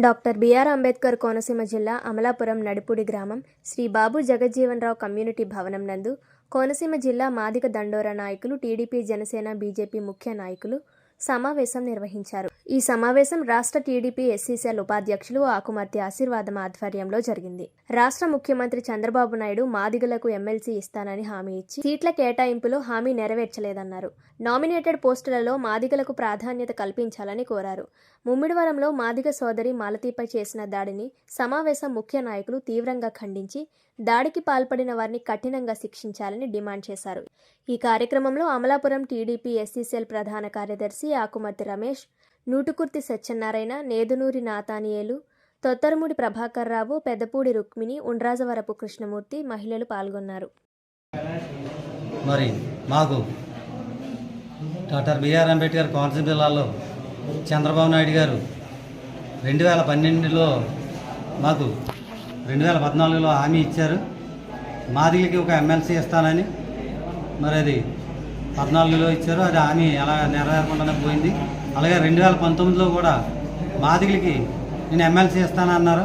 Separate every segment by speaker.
Speaker 1: Doctor BR Ambedkar Konaseema జిల్లా అమలాపురం నడిపూడి గ్రామం శ్రీ బాబు Jagajjeevana Rao community భవనం నందు కోనసీమ జిల్లా మాదిక దండోరా నాయకులు టీడీపీ జనసేన బీజేపీ ముఖ్య నాయకులు సమావేశం నిర్వహించారు. ఈ సమావేశం రాష్ట్ర టీడీపీ ఎస్సీసీఎల్ ఉపాధ్యక్షులు ఆకుమర్తి ఆశీర్వాదం ఆధ్వర్యంలో జరిగింది. రాష్ట్ర ముఖ్యమంత్రి చంద్రబాబు నాయుడు మాదిగలకు ఎమ్మెల్సీ ఇస్తానని హామీ ఇచ్చి సీట్ల కేటాయింపులో హామీ నెరవేర్చలేదన్నారు. నామినేటెడ్ పోస్టులలో మాదిగలకు ప్రాధాన్యత కల్పించాలని కోరారు. ముమ్మిడివరంలో మాదిగ సోదరి మాలతీపై చేసిన దాడిని సమావేశం ముఖ్య నాయకులు తీవ్రంగా ఖండించి దాడికి పాల్పడిన వారిని కఠినంగా శిక్షించాలని డిమాండ్ చేశారు. ఈ కార్యక్రమంలో అమలాపురం టీడీపీ ఎస్సీసీఎల్ ప్రధాన కార్యదర్శి ఆకుమతి రమేష్ నూటుకుర్తి సత్యనారాయణ నేదునూరి నాతానియేలు తొత్తరముడి ప్రభాకర్ రావు పెద్దపూడి రుక్మిణి ఉండ్రాజవరపు కృష్ణమూర్తి మహిళలు పాల్గొన్నారు.
Speaker 2: మరి మాకు డాక్టర్ బిఆర్ అంబేద్కర్ కోనసీమ జిల్లాలో చంద్రబాబు నాయుడు గారు రెండు వేల పన్నెండులో మాకు రెండు వేల పద్నాలుగులో హామీ ఇచ్చారు. మాదిగలకి ఒక ఎమ్మెల్సీ ఇస్తానని మరి అది పద్నాలుగులో ఇచ్చారు. అది హామీ ఎలా నెరవేరకుండానే పోయింది. అలాగే రెండు వేల పంతొమ్మిదిలో కూడా బాధికులకి నేను ఎమ్మెల్సీ ఇస్తానన్నారు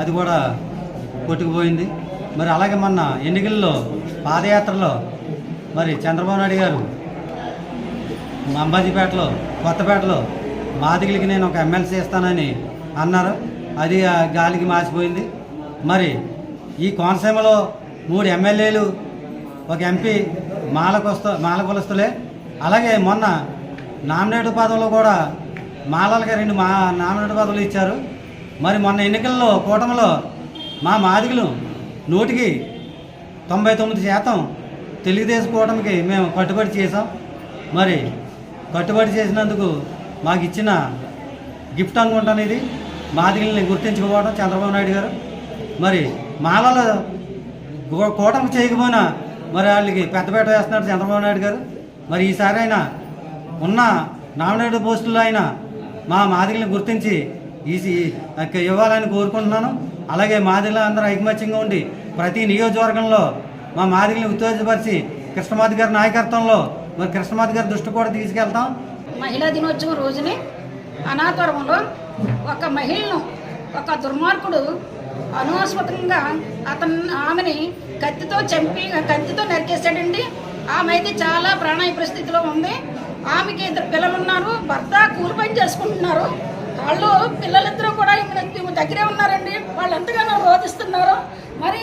Speaker 2: అది కూడా కొట్టుకుపోయింది. మరి అలాగే మొన్న ఎన్నికల్లో పాదయాత్రలో మరి చంద్రబాబు నాయుడు గారు అంబాజీపేటలో కొత్తపేటలో బాధికులకి నేను ఒక ఎమ్మెల్సీ ఇస్తానని అన్నారు. అది ఆ గాలికి మార్చిపోయింది మరి ఈ కోనసీమలో మూడు ఎమ్మెల్యేలు ఒక ఎంపీ మాలకొస్త మాల కులస్తులే అలాగే మొన్న నామినేట్ పదవులు కూడా మాలలకి రెండు మా నామినేట్ పదవులు ఇచ్చారు. మరి మొన్న ఎన్నికల్లో కూటమిలో మా మాదిగులు నూటికి తొంభై తొమ్మిది శాతం తెలుగుదేశం కూటమికి మేము కట్టుబడి చేసాం మరి కట్టుబడి చేసినందుకు మాకు ఇచ్చిన గిఫ్ట్ అనుకుంటాను ఇది మాదిగల్ని గుర్తించుకోవడం చంద్రబాబు నాయుడు గారు. మరి మాలలో కూటమి చేయకపోయినా మరి వాళ్ళకి పెద్దపేట వేస్తున్నాడు చంద్రబాబు నాయుడు గారు. మరి ఈసారి అయినా ఉన్న నామినేటెడ్ పోస్టుల్లో అయినా మా మాదిగల్ని గుర్తించి ఈ ఇవ్వాలని కోరుకుంటున్నాను. అలాగే మాదిగలు అందరూ ఐకమత్యంగా ఉండి ప్రతి నియోజకవర్గంలో మా మాదిగల్ని ఉత్తేజపరిచి కృష్ణమాధి గారి నాయకత్వంలో మరి కృష్ణమాధి గారి దృష్టి కూడా తీసుకెళ్తాం.
Speaker 3: మహిళా దినోత్సవం రోజునే అనాథవరంలో ఒక మహిళను ఒక దుర్మార్గుడు అనవసరంగా అతను ఆమెని కత్తితో చంపి కత్తితో నరికేశాడండి. ఆమె అయితే చాలా ప్రాణాయ పరిస్థితిలో ఉంది. ఆమెకి ఇద్దరు పిల్లలు ఉన్నారు భర్త కూలి పని చేసుకుంటున్నారు. వాళ్ళు పిల్లలిద్దరూ కూడా ఈమె దగ్గరే ఉన్నారండి. వాళ్ళు ఎంతగానో రోధిస్తున్నారు. మరి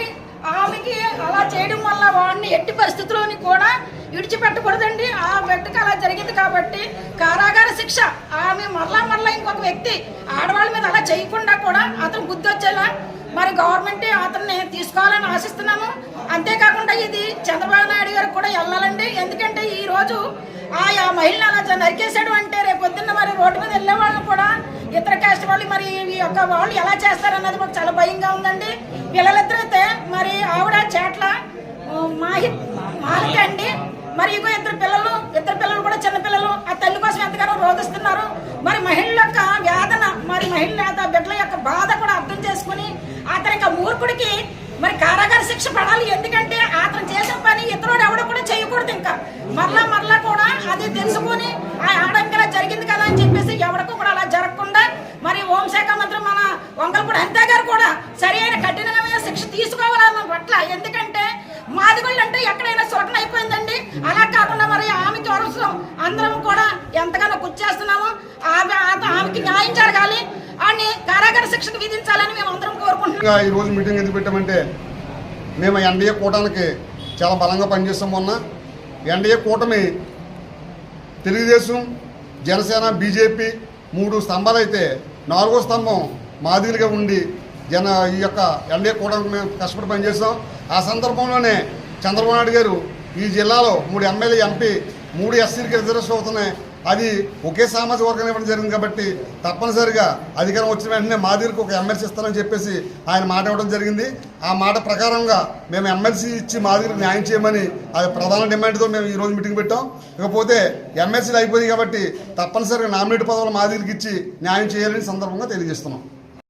Speaker 3: ఆమెకి అలా చేయడం వల్ల వాడిని ఎట్టి పరిస్థితుల్లోని కూడా విడిచిపెట్టకూడదండి. ఆ వ్యక్తికి అలా జరిగింది కాబట్టి కారాగార శిక్ష. ఆమె మరలా మరలా ఇంకొక వ్యక్తి ఆడవాళ్ళ మీద అలా చేయకుండా కూడా అతను గుర్తొచ్చేలా వచ్చేలా మరి గవర్నమెంట్ అతన్ని తీసుకోవాలని ఆశిస్తున్నాము. అంతేకాకుండా ఇది చంద్రబాబు నాయుడు గారికి కూడా వెళ్ళాలండి. ఎందుకంటే ఈరోజు ఆ మహిళను అలా నరికేశాడు అంటే రేపు పొద్దున్న మరి రోడ్డు మీద వెళ్ళే వాళ్ళు కూడా ఇతర క్యాస్ట్ వాళ్ళు మరి ఈ యొక్క వాళ్ళు ఎలా చేస్తారన్నది మాకు చాలా భయంగా ఉందండి. పిల్లలిద్దరైతే అయితే మరి ఆవిడ చేట్ల మాహి మాలిక అండి మరి ఇగో ఇద్దరు పిల్లలు ఇద్దరు పిల్లలు కూడా చిన్నపిల్లలు పిల్లలు ఆ తల్లి కోసం ఎంతగానో రోధిస్తున్నారు మరి మహిళల యొక్క వేదన మరి మహిళల యొక్క బిడ్డల యొక్క బాధ కూడా అర్థం చేసుకుని అతని యొక్క మూర్ఖుడికి మరి కారాగార శిక్ష పడాలి. ఎందుకంటే అతను చేసే పని ఇతరుడు ఎవడు కూడా చేయకూడదు ఇంకా. మరలా మరలా కూడా అది తెలుసుకొని ఆ ఆడంకలా జరిగింది కదా అని చెప్పేసి ఎవరికి కూడా అలా జరగకుండా మరి హోంశాఖ మంత్రి మన వంగలపూడి అంతే గారు కూడా సరైన కఠినమైన శిక్ష తీసుకోవాలన్న పట్ల. ఎందుకంటే మాదిగోళ్ళు అంటే ఎక్కడైనా సొటన అయిపోయిందండి. అలా కాకుండా మరి ఆమెకి వరసం అందరం కూడా ఎంతగానో గుర్చేస్తున్నాము ఆమె ఆమెకి న్యాయం జరగాలి. అని కారాగార శిక్షను విధించాలని మేము అందరం కోరుకుంటున్నాం
Speaker 4: ఈ రోజు మీటింగ్ ఎందుకు పెట్టామంటే మేము ఎన్డీఏ కూటమికి చాలా బలంగా పనిచేస్తాం మొన్న. ఎన్డీఏ కూటమి తెలుగుదేశం జనసేన బీజేపీ మూడు స్తంభాలు అయితే నాలుగో స్తంభం మాదిరిగా ఉండి జన ఈ యొక్క ఎన్డీఏ కూటమికి మేము కష్టపడి పనిచేస్తాం. ఆ సందర్భంలోనే చంద్రబాబు నాయుడు గారు ఈ జిల్లాలో మూడు ఎమ్మెల్యే ఎంపీ మూడు ఎస్సీలకి రిజర్వేషన్ అవుతున్నాయి. అది ఒకే సామాజిక వర్గం ఇవ్వడం జరిగింది కాబట్టి తప్పనిసరిగా అధికారం వచ్చిన వెంటనే మాదిరికి ఒక ఎమ్మెల్సీ ఇస్తానని చెప్పేసి ఆయన మాట ఇవ్వడం జరిగింది. ఆ మాట ప్రకారంగా మేము ఎమ్మెల్సీ ఇచ్చి మాదిరి న్యాయం చేయమని అది ప్రధాన డిమాండ్తో మేము ఈ రోజు మీటింగ్ పెట్టాం. ఇకపోతే ఎమ్మెల్సీలు అయిపోయింది కాబట్టి తప్పనిసరిగా నామినేట్ పదవులు మాదిరికి ఇచ్చి న్యాయం చేయాలని సందర్భంగా తెలియజేస్తున్నాం.